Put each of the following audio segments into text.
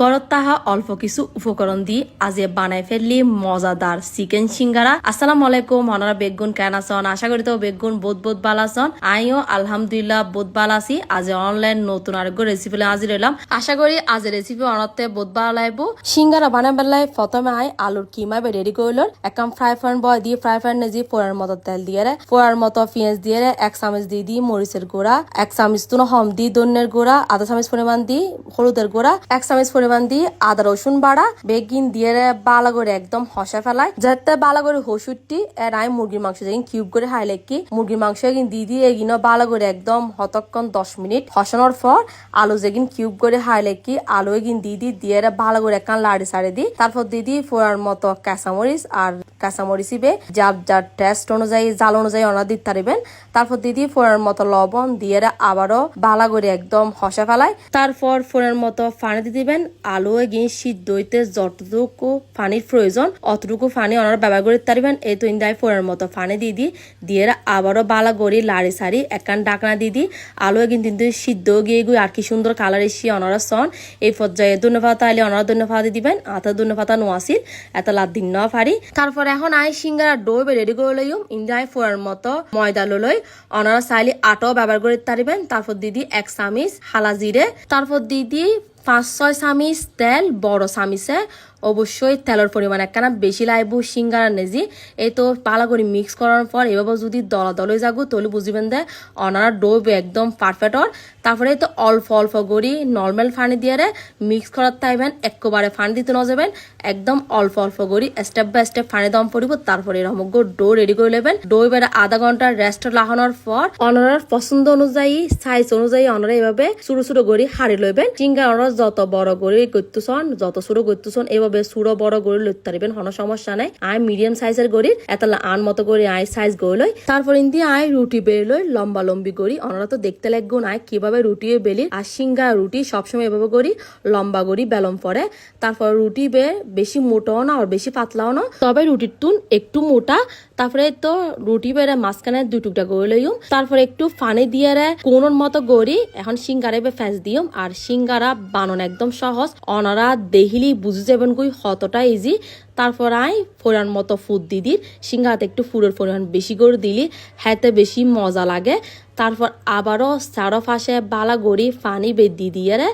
গরত তাহা অল্প কিছু উপকরণ দি আজি বানাই ফেললি মজাদার চিকেন সিঙ্গারা। আসসালাম আলাইকুম অনারা বেগুন কেন আছেন? আশা করি তো বেগুন বোধ বোধ আছেন। আইও আলহামদুলিল্লাহ বোধ আছি। আজ অনলাইন নতুন আরেকগো রেসিপি আজি রইলাম আশা করি আজ রেসিপি অনতে বোধ লাগব সিঙ্গারা বানাই বেলায় প্রথমে আই আলুর কিমা রেডি করল একদম ফ্রাই প্যান বয় দিয়ে ফ্রাই প্যান নেজি পোড়ার মতো তেল দিয়ে রে পোড়ার মতো পেঁয়াজ দিয়ে রে এক চামচ দিয়ে দি মরিচের গুঁড়া, এক চামচ তুন হম দি দন্যের গুঁড়া, আধা চামচ পরিমাণ দি হলুদের গুঁড়া, এক চামচ পরিমাণ দিয়ে আদা রসুন বাড়া, বেগিন দিয়ে বালা করে একদম হসা ফেলায় যাতে বালা করে হসুরটি এর আমি মুরগির মাংস যেদিন কিউব করে হাইলে কি, মুরগির মাংস এগিন দিয়ে দিয়ে এগিন বালা করে একদম হতক্ষণ দশ মিনিট হসানোর পর আলু যেগিন কিউব করে হাইলে কি, আলু এগিন দিয়ে দিয়ে দিয়ে বালা করে একখান লাড়ি সাড়ে দিই। তারপর দিদি ফোড়ার মতো কাঁচামরিচ আর কাঁচামরিচ ইবে যার যার টেস্ট অনুযায়ী, জাল অনুযায়ী অনার দিতে পারিবেন। তারপর দিদি ফোড়ার মতো লবণ দিয়ে আবারও বালা করে একদম হসা ফেলায়। তারপর ফোড়ার মতো পানি দিয়ে দিবেন। আলু এগিয়ে সিদ্ধ হইতে যতটুকু পানির প্রয়োজন, অতটুকু পানি ওনারা ব্যবহার করে পারিবেন। এই তো ইন্দায় ফোড়ার মতো পানি দিয়ে দি দিয়ে আবারও বালা করি লাড়ি সারি একখান ডাকনা দিয়ে দি আলু এগিন কিন্তু সিদ্ধ গিয়ে গিয়ে আর কি সুন্দর কালার এসে অনারা সন। এই পর্যায়ে ধন্যবাদ আইলে অনারা ধন্যবাদ দিবেন। আতা ধন্যবাদ নোয়াছিল এত লাদ দিন ন পারি। তারপর এখন আই সিঙ্গারা ডো রেডি করে লইম। ইন্দায় ফোড়ার মতো ময়দা লই। অনারা চাইলে আটো ব্যবহার করে তারিবেন। তারপর দিদি এক চামিচ হালা জিরে তারপর দিদি পাঁচ ছয় চামিচ তেল, বড় চামিচে অবশ্যই তেলের পরিমাণ একখানা বেশি লাগব সিঙ্গারা নেজি। এই তো পালা করে মিক্স করার পর এভাবে যদি দলা দলে যাগো, তাহলে বুঝিবেন দে অনারা ডো একদম পারফেক্টর তারপরে তো অল্প অল্প করি নর্মাল পানি দিয়ে মিক্স করার তাইবেন একবারে পানি দিতে ন যাবেন। একদম অল্প অল্প করি স্টেপ বাই স্টেপ পানি দম পড়িব তারপরে এরকম ডো রেডি করে নেবেন। ডো এবারে আধা ঘণ্টা রেস্ট লাগানোর পর অনারার পছন্দ অনুযায়ী সাইজ অনুযায়ী অনারা এভাবে ছোট ছোট করি হাড়ি লইবেন। চিঙ্গা অনারা যত বড় করে করতেছন যত ছোট করতেছন এভাবে ছোট বড় গড়ি লইতে পারবেন কোনো সমস্যা নাই। আই মিডিয়াম সাইজের গড়ি এতলা আন মতো গরি আই সাইজ গড়ি লই। তারপর ইন্দি আয় রুটি বের লই, লম্বা লম্বি গরি। অনারা তো দেখতে লাগবো না কীভাবে রুটি বেলি আর সিঙ্গা রুটি সবসময় এভাবে করি, লম্বা গরি, বেলম পরে। তারপর রুটি বে বেশি মোটাও না, আর বেশি পাতলাও না। তবে রুটির তুন একটু মোটা তারপরে তো রুটি বেড়ে মাঝখানে দুই টুকটা গড়ে লইম তারপরে একটু পানি দিয়ে রে, কোনোর মতো গড়ি, এখন সিঙ্গারে বে ফ্যাস দিম আর সিঙ্গারা বানন একদম সহজ, অনারা দেহিলি বুঝে যাবেন কই কতটা ইজি তারপর আই ফোড়ার মতো ফুড দিদির সিঙ্গাতে একটু ফুডের পরিমাণ বেশি করে দিলি। হাতে বেশি মজা লাগে। তারপর আবারও চারো পাশে বালা গড়ি পানি বেদি দিয়ে রে,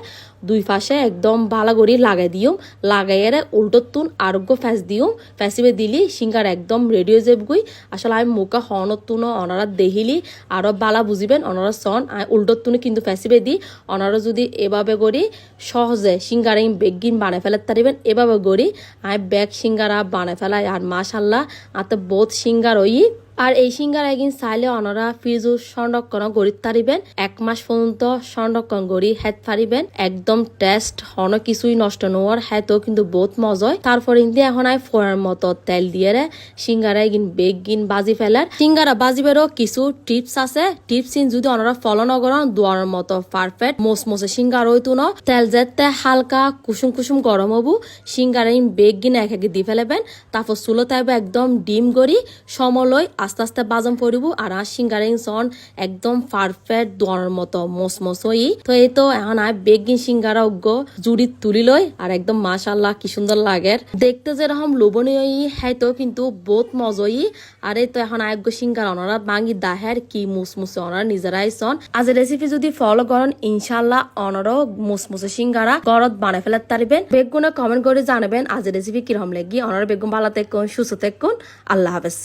দুই পাশে একদম বালা গড়ি লাগাই দিও। লাগাইয়ে রে উল্টো তুন আরোগ্য ফ্যাস দিও। ফ্যাসিবে দিলি সিঙ্গার একদম রেডি হয়ে যাবগুই আসলে আমি মুখা হনত তুনো অনারা দেহিলি আরও বালা বুঝিবেন অনারা সন। আমি উল্টো তুনে কিন্তু ফ্যাসিবে দি, অনারা যদি এভাবে করি, সহজে সিঙ্গারে বেগিন বানাই ফেলাতে পারিবেন। এভাবে করি আমি ব্যাগ সিঙ্গারা বানায় ফেলায়। আর মাশাল্লাহ তো বোধ সিঙ্গার ওই আর এই সিঙ্গার একদিন চাইলে অনরা ফ্রিজ সংরক্ষণ করি তারিবেন। এক মাস পর্যন্ত সংরক্ষণ করি হেত পারিবেন একদম টেস্ট হন কিছুই নষ্ট নোয়ার হেতও কিন্তু বহুত মজয়। তারপর ইন্দি এখন আই ফোড়ার মতো তেল দিয়ে রে সিঙ্গারা এগিন বেগ গিন বাজি ফেলার। সিঙ্গারা বাজিবেরও কিছু টিপস আছে। টিপস ইন যদি অনরা ফলো নগরন, দোয়ার মতো পারফেক্ট মোস মোসে সিঙ্গার হইতো ন। তেল যেতে হালকা কুসুম কুসুম গরম হবু। সিঙ্গারা বেগ গিন এক এক দি ফেলেবেন। তারপর চুলো তাইব একদম ডিম করি সমলই আস্তে আস্তে বাজম পড়িব আর সিঙ্গারিং সন একদম পারফেক্ট দোয়ার মতো মস মস হই তো এই তো এখন আয় বেগিন সিঙ্গারা উগ্গ, জুড়ি তুলি লই আর একদম মাশাল্লাহ কি সুন্দর লাগে দেখতে যেরকম লোভনীয় ই হ্যাঁ কিন্তু বহুত মজই। আর এই তো এখন আয়োগ্য সিঙ্গার অনারা বাঙ্গি দাহের কি মুসমুসে অনারা নিজেরাই সন। আজ রেসিপি যদি ফলো করেন, ইনশাল্লাহ অনারও মুসমুসে সিঙ্গারা গরত বানাই ফেলাতে পারবেন। বেগুনে কমেন্ট করে জানাবেন আজ রেসিপি কীরকম লাগি। অনারা বেগুন ভালো থাকুন, সুস্থ থাকুন। আল্লাহ হাফেজ।